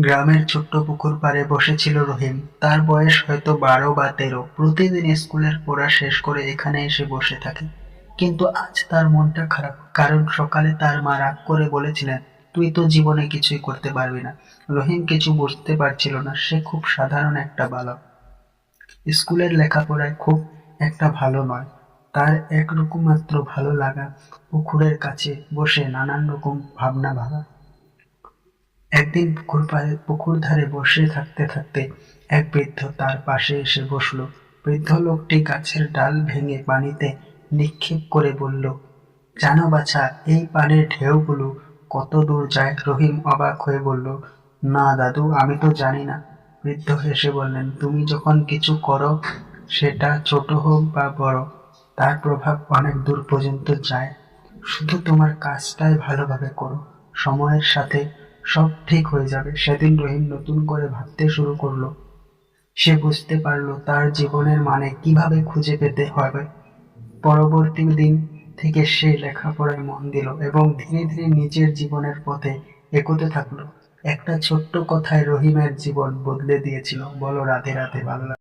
গ্রামের ছোট্ট পুকুর পাড়ে বসেছিল রহিম। তার বয়স হয়তো বারো বা তেরো। প্রতিদিন স্কুলের পড়া শেষ করে এখানে এসে বসে থাকে। কিন্তু আজ তার মনটা খারাপ। কারণ সকালে তার মা রাগ করে বলেছিলেন, তুই তো জীবনে কিছুই করতে পারবি না। রহিম কিছু বুঝতে পারছিল না। সে খুব সাধারণ একটা বালক। স্কুলের লেখাপড়ায় খুব একটা ভালো নয়। তার একরকম মাত্র ভালো লাগা পুকুরের কাছে বসে নানান রকম ভাবনা ভাবা একদিন পুকুর পাড়ে পুকুর ধারে বসে থাকতে থাকতে এক বৃদ্ধ তার পাশে এসে বসল। বৃদ্ধ লোকটি গাছের ডাল ভেঙে পানিতে নিক্ষেপ করে বলল, জানো বাছা, এই পানির ঢেউগুলো কত দূর যায়? রহিম অবাক হয়ে বলল, না দাদু, আমি তো জানি না। বৃদ্ধ হেসে বললেন, তুমি যখন কিছু করো, সেটা ছোট হোক বা বড়, তার প্রভাব অনেক দূর পর্যন্ত যায়। শুধু তোমার কাজটাই ভালোভাবে করো, সময়ের সাথে সব ঠিক হয়ে যাবে। সেদিন রহিম নতুন করে ভাবতে শুরু করল। সে বুঝতে পারল তার জীবনের মানে কীভাবে খুঁজে পেতে হবে। পরবর্তী দিন থেকে সে লেখাপড়ায় মন দিল এবং ধীরে ধীরে নিজের জীবনের পথে এগোতে থাকল। একটা ছোট্ট কথায় রহিমের জীবন বদলে দিয়েছিল। বলো রাধে রাধে লাগে